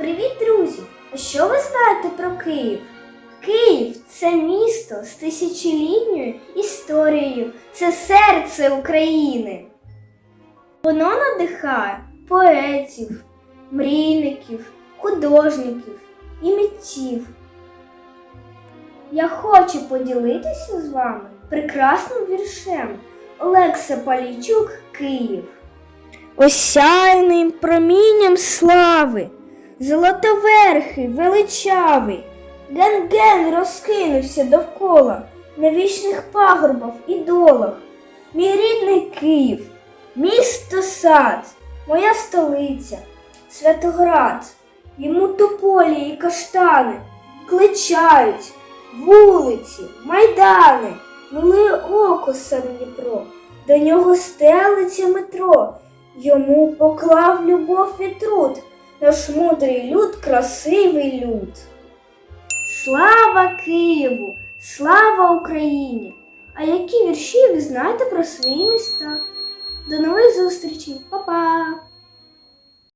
Привіт, друзі! А що ви знаєте про Київ? Київ це місто з тисячолітньою історією, це серце України. Воно надихає поетів, мрійників, художників і митців. Я хочу поділитися з вами прекрасним віршем Олекса Палійчук Київ. Осяяним промінням слави, золотоверхий, величавий, ген-ген розкинувся довкола на вічних пагорбах і долах. Мій рідний Київ, місто сад, моя столиця, Святоград, йому тополі і каштани кличають, вулиці, майдани, милує око сам Дніпро, до нього стелиться метро, йому поклав любов і труд, наш мудрий люд, красивий люд. Слава Києву! Слава Україні! А які вірші ви знаєте про свої міста? До нових зустрічей, Па-па!